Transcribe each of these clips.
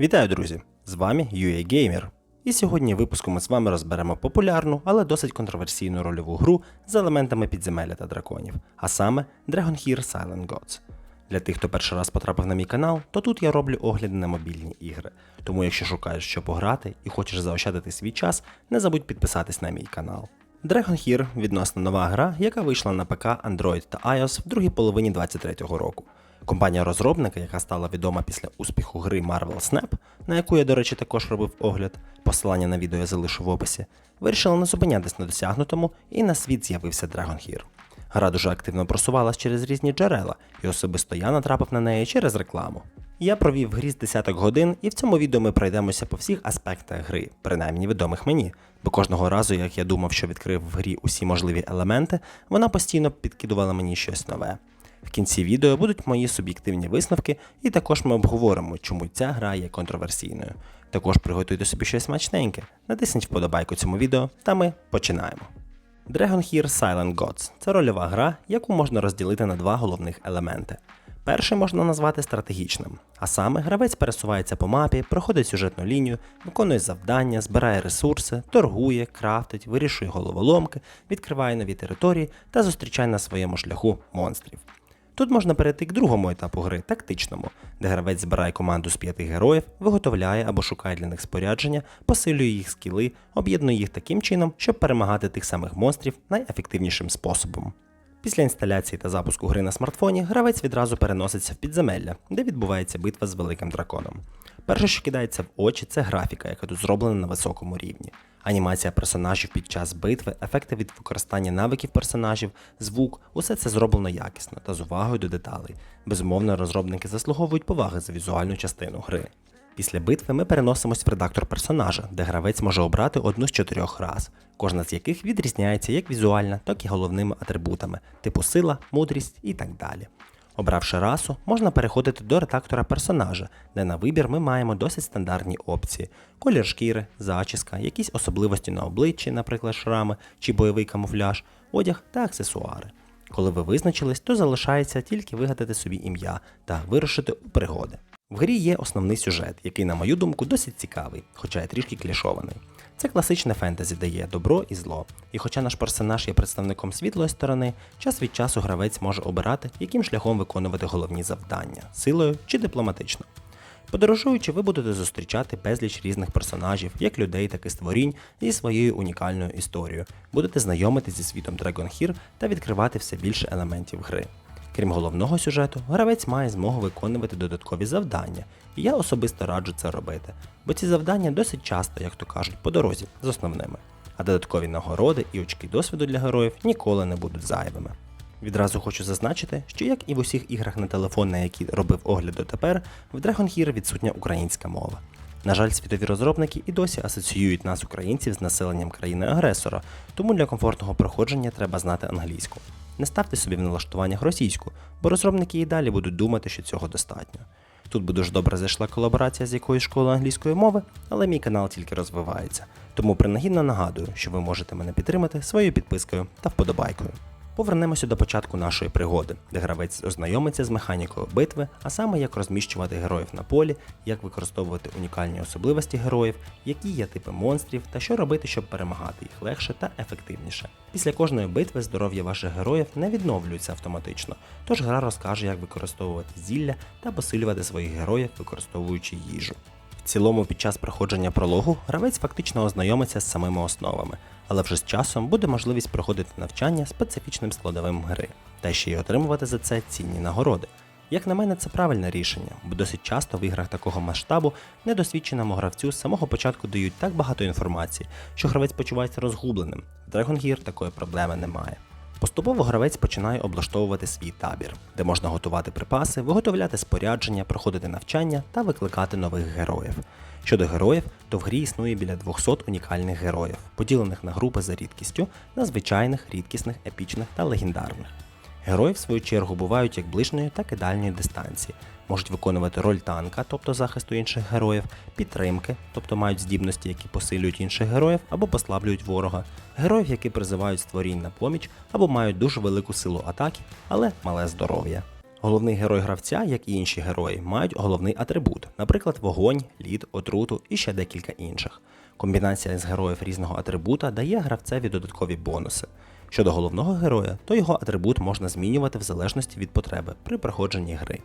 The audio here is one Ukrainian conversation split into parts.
Вітаю, друзі! З вами UA Gamer. І сьогодні в випуску ми з вами розберемо популярну, але досить контроверсійну рольову гру з елементами підземелля та драконів, а саме Dragon Heir Silent Gods. Для тих, хто перший раз потрапив на мій канал, то тут я роблю огляди на мобільні ігри. Тому якщо шукаєш що пограти і хочеш заощадити свій час, не забудь підписатись на мій канал. Dragon Heir відносно нова гра, яка вийшла на ПК, Android та iOS в другій половині 2023 року. Компанія розробника, яка стала відома після успіху гри Marvel Snap, на яку я, до речі, також робив огляд, посилання на відео я залишу в описі, вирішила не зупинятись на досягнутому і на світ з'явився Dragon Heir. Гра дуже активно просувалась через різні джерела, і особисто я натрапив на неї через рекламу. Я провів в грі з десяток годин, і в цьому відео ми пройдемося по всіх аспектах гри, принаймні відомих мені, бо кожного разу, як я думав, що відкрив в грі усі можливі елементи, вона постійно підкидувала мені щось нове. В кінці відео будуть мої суб'єктивні висновки, і також ми обговоримо, чому ця гра є контроверсійною. Також приготуйте собі щось смачненьке, натисніть вподобайку цьому відео, та ми починаємо. Dragon Heir Silent Gods це рольова гра, яку можна розділити на два головних елементи. Перший можна назвати стратегічним, а саме гравець пересувається по мапі, проходить сюжетну лінію, виконує завдання, збирає ресурси, торгує, крафтить, вирішує головоломки, відкриває нові території та зустрічає на своєму шляху монстрів. Тут можна перейти к другому етапу гри тактичному, де гравець збирає команду з п'яти героїв, виготовляє або шукає для них спорядження, посилює їх скіли, об'єднує їх таким чином, щоб перемагати тих самих монстрів найефективнішим способом. Після інсталяції та запуску гри на смартфоні гравець відразу переноситься в підземелля, де відбувається битва з великим драконом. Перше, що кидається в очі, це графіка, яка тут зроблена на високому рівні. Анімація персонажів під час битви, ефекти від використання навиків персонажів, звук усе це зроблено якісно та з увагою до деталей. Безумовно, розробники заслуговують поваги за візуальну частину гри. Після битви ми переносимось в редактор персонажа, де гравець може обрати одну з чотирьох рас, кожна з яких відрізняється як візуально, так і головними атрибутами, типу сила, мудрість і так далі. Обравши расу, можна переходити до редактора персонажа, де на вибір ми маємо досить стандартні опції: колір шкіри, зачіска, якісь особливості на обличчі, наприклад, шрами чи бойовий камуфляж, одяг та аксесуари. Коли ви визначились, то залишається тільки вигадати собі ім'я та вирушити у пригоди. В грі є основний сюжет, який, на мою думку, досить цікавий, хоча й трішки клішований. Це класичне фентезі, де є добро і зло. І хоча наш персонаж є представником світлої сторони, час від часу гравець може обирати, яким шляхом виконувати головні завдання силою чи дипломатично. Подорожуючи, ви будете зустрічати безліч різних персонажів, як людей, так і створінь, зі своєю унікальною історією. Будете знайомитись зі світом Dragon Heir та відкривати все більше елементів гри. Крім головного сюжету, гравець має змогу виконувати додаткові завдання, і я особисто раджу це робити, бо ці завдання досить часто, як то кажуть, по дорозі з основними, а додаткові нагороди і очки досвіду для героїв ніколи не будуть зайвими. Відразу хочу зазначити, що як і в усіх іграх на телефон, на які робив огляд дотепер, в Dragon Heir відсутня українська мова. На жаль, світові розробники і досі асоціюють нас, українців, з населенням країни-агресора, тому для комфортного проходження треба знати англійську. Не ставте собі в налаштуваннях російську, бо розробники і далі будуть думати, що цього достатньо. Тут би дуже добре зайшла колаборація з якоюсь школою англійської мови, але мій канал тільки розвивається. Тому принагідно нагадую, що ви можете мене підтримати своєю підпискою та вподобайкою. Повернемося до початку нашої пригоди, де гравець ознайомиться з механікою битви, а саме як розміщувати героїв на полі, як використовувати унікальні особливості героїв, які є типи монстрів та що робити, щоб перемагати їх легше та ефективніше. Після кожної битви здоров'я ваших героїв не відновлюється автоматично, тож гра розкаже, як використовувати зілля та посилювати своїх героїв, використовуючи їжу. В цілому, під час проходження прологу гравець фактично ознайомиться з самими основами, але вже з часом буде можливість проходити навчання специфічним складовим гри, та ще й отримувати за це цінні нагороди. Як на мене, це правильне рішення, бо досить часто в іграх такого масштабу недосвідченому гравцю з самого початку дають так багато інформації, що гравець почувається розгубленим. В Dragon Gear такої проблеми немає. Поступово гравець починає облаштовувати свій табір, де можна готувати припаси, виготовляти спорядження, проходити навчання та викликати нових героїв. Щодо героїв, то в грі існує біля 200 унікальних героїв, поділених на групи за рідкістю, на звичайних, рідкісних, епічних та легендарних. Герої, в свою чергу, бувають як ближньої, так і дальньої дистанції, можуть виконувати роль танка, тобто захисту інших героїв, підтримки, тобто мають здібності, які посилюють інших героїв або послаблюють ворога, героїв, які призивають створінь на поміч або мають дуже велику силу атаки, але мале здоров'я. Головний герой гравця, як і інші герої, мають головний атрибут, наприклад, вогонь, лід, отруту і ще декілька інших. Комбінація з героїв різного атрибута дає гравцеві додаткові бонуси. Щодо головного героя, то його атрибут можна змінювати в залежності від потреби при проходженні гри.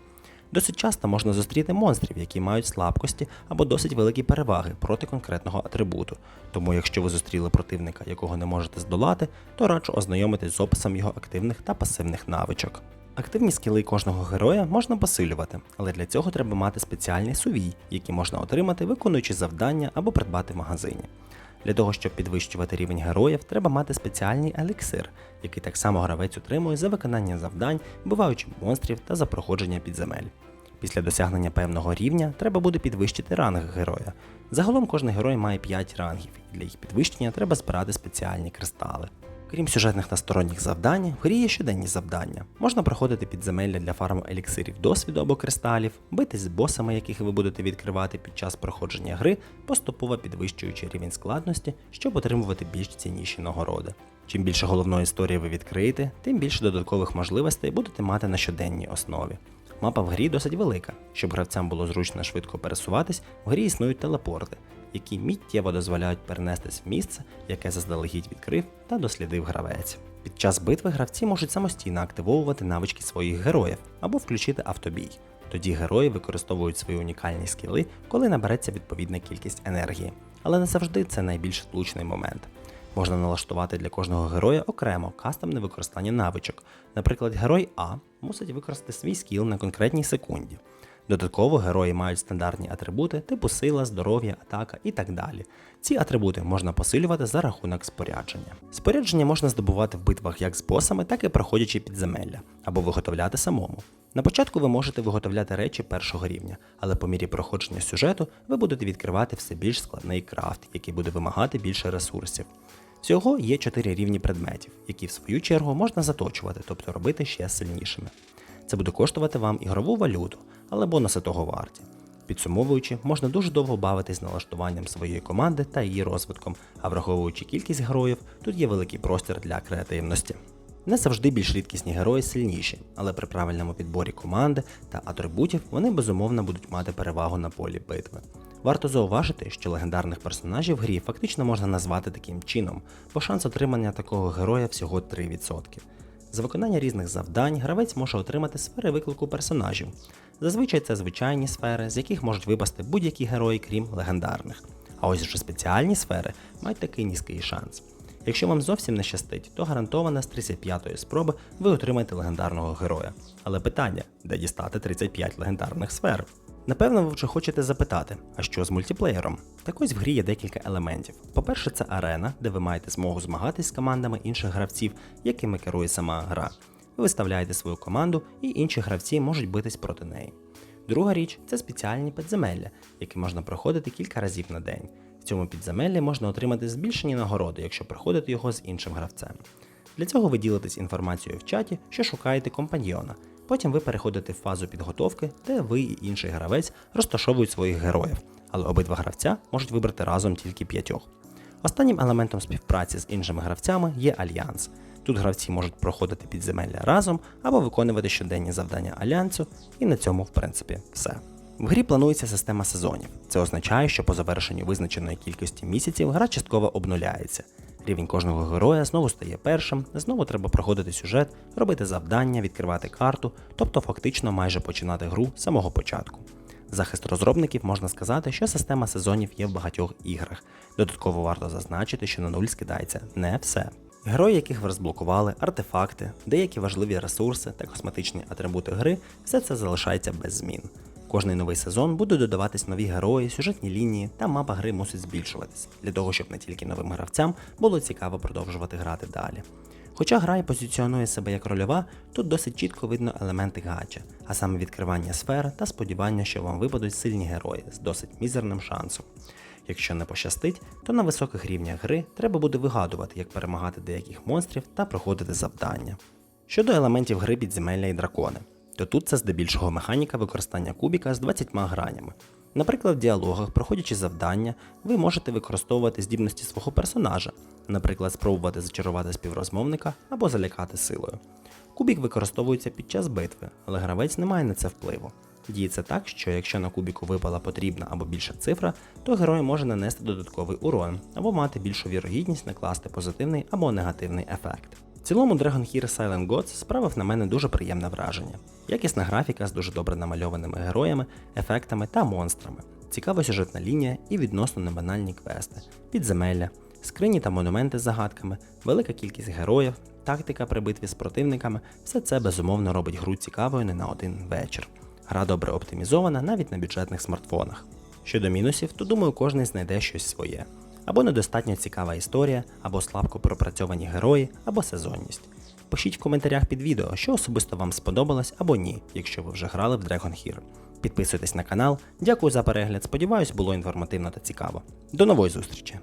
Досить часто можна зустріти монстрів, які мають слабкості або досить великі переваги проти конкретного атрибуту. Тому, якщо ви зустріли противника, якого не можете здолати, то раджу ознайомитись з описом його активних та пасивних навичок. Активні скіли кожного героя можна посилювати, але для цього треба мати спеціальний сувій, який можна отримати, виконуючи завдання або придбати в магазині. Для того, щоб підвищувати рівень героїв, треба мати спеціальний еліксир, який так само гравець отримує за виконання завдань, вбиваючи монстрів та за проходження підземель. Після досягнення певного рівня треба буде підвищити ранг героя. Загалом кожен герой має 5 рангів, і для їх підвищення треба збирати спеціальні кристали. Крім сюжетних та сторонніх завдань, в грі є щоденні завдання. Можна проходити підземелля для фарму еліксирів досвіду або кристалів, битись з босами, яких ви будете відкривати під час проходження гри, поступово підвищуючи рівень складності, щоб отримувати більш цінніші нагороди. Чим більше головної історії ви відкриєте, тим більше додаткових можливостей будете мати на щоденній основі. Мапа в грі досить велика. Щоб гравцям було зручно швидко пересуватись, в грі існують телепорти, які миттєво дозволяють перенестись в місце, яке заздалегідь відкрив та дослідив гравець. Під час битви гравці можуть самостійно активовувати навички своїх героїв або включити автобій. Тоді герої використовують свої унікальні скіли, коли набереться відповідна кількість енергії. Але не завжди це найбільш влучний момент. Можна налаштувати для кожного героя окремо кастомне використання навичок. Наприклад, герой А мусить використати свій скіл на конкретній секунді. Додатково герої мають стандартні атрибути типу сила, здоров'я, атака і так далі. Ці атрибути можна посилювати за рахунок спорядження. Спорядження можна здобувати в битвах як з босами, так і проходячи підземелля, або виготовляти самому. На початку ви можете виготовляти речі першого рівня, але по мірі проходження сюжету ви будете відкривати все більш складний крафт, який буде вимагати більше ресурсів. Всього є 4 рівні предметів, які в свою чергу можна заточувати, тобто робити ще сильнішими. Це буде коштувати вам ігрову валюту, але бонуси того варті. Підсумовуючи, можна дуже довго бавитись налаштуванням своєї команди та її розвитком, а враховуючи кількість героїв, тут є великий простір для креативності. Не завжди більш рідкісні герої сильніші, але при правильному підборі команди та атрибутів вони безумовно будуть мати перевагу на полі битви. Варто зауважити, що легендарних персонажів в грі фактично можна назвати таким чином, бо шанс отримання такого героя всього 3%. За виконання різних завдань гравець може отримати сфери виклику персонажів. Зазвичай це звичайні сфери, з яких можуть випасти будь-які герої, крім легендарних. А ось вже спеціальні сфери мають такий низький шанс. Якщо вам зовсім не щастить, то гарантовано з 35-ї спроби ви отримаєте легендарного героя. Але питання, де дістати 35 легендарних сфер? Напевно, ви вже хочете запитати, а що з мультиплеєром? Так ось в грі є декілька елементів. По-перше, це арена, де ви маєте змогу змагатись з командами інших гравців, якими керує сама гра. Ви виставляєте свою команду, і інші гравці можуть битись проти неї. Друга річ це спеціальні підземелля, які можна проходити кілька разів на день. В цьому підземеллі можна отримати збільшені нагороди, якщо проходити його з іншим гравцем. Для цього ви ділитесь інформацією в чаті, що шукаєте компаньйона. Потім ви переходите в фазу підготовки, де ви і інший гравець розташовують своїх героїв, але обидва гравця можуть вибрати разом тільки п'ятьох. Останнім елементом співпраці з іншими гравцями є альянс. Тут гравці можуть проходити підземелля разом або виконувати щоденні завдання альянсу, і на цьому, в принципі, все. В грі планується система сезонів. Це означає, що по завершенню визначеної кількості місяців гра частково обнуляється. Рівень кожного героя знову стає першим, знову треба проходити сюжет, робити завдання, відкривати карту, тобто фактично майже починати гру з самого початку. Захист розробників можна сказати, що система сезонів є в багатьох іграх. Додатково варто зазначити, що на нуль скидається не все. Герої, яких ви розблокували, артефакти, деякі важливі ресурси та косметичні атрибути гри, все це залишається без змін. Кожний новий сезон буде додаватись нові герої, сюжетні лінії, та мапа гри мусить збільшуватись, для того, щоб не тільки новим гравцям було цікаво продовжувати грати далі. Хоча гра і позиціонує себе як рольова, тут досить чітко видно елементи гача, а саме відкривання сфер та сподівання, що вам випадуть сильні герої з досить мізерним шансом. Якщо не пощастить, то на високих рівнях гри треба буде вигадувати, як перемагати деяких монстрів та проходити завдання. Щодо елементів гри підземелля і дракони, то тут це здебільшого механіка використання кубіка з 20 гранями. Наприклад, в діалогах, проходячи завдання, ви можете використовувати здібності свого персонажа, наприклад, спробувати зачарувати співрозмовника або залякати силою. Кубік використовується під час битви, але гравець не має на це впливу. Діється так, що якщо на кубіку випала потрібна або більша цифра, то герой може нанести додатковий урон або мати більшу вірогідність накласти позитивний або негативний ефект. В цілому Dragon Hero Silent Gods справив на мене дуже приємне враження. Якісна графіка з дуже добре намальованими героями, ефектами та монстрами, цікава сюжетна лінія і відносно небанальні квести, підземелля, скрині та монументи з загадками, велика кількість героїв, тактика при битві з противниками все це безумовно робить гру цікавою не на один вечір. Гра добре оптимізована навіть на бюджетних смартфонах. Щодо мінусів, то думаю, кожен знайде щось своє. Або недостатньо цікава історія, або слабко пропрацьовані герої, або сезонність. Пишіть в коментарях під відео, що особисто вам сподобалось або ні, якщо ви вже грали в Dragon Hero. Підписуйтесь на канал, дякую за перегляд, сподіваюсь, було інформативно та цікаво. До нової зустрічі!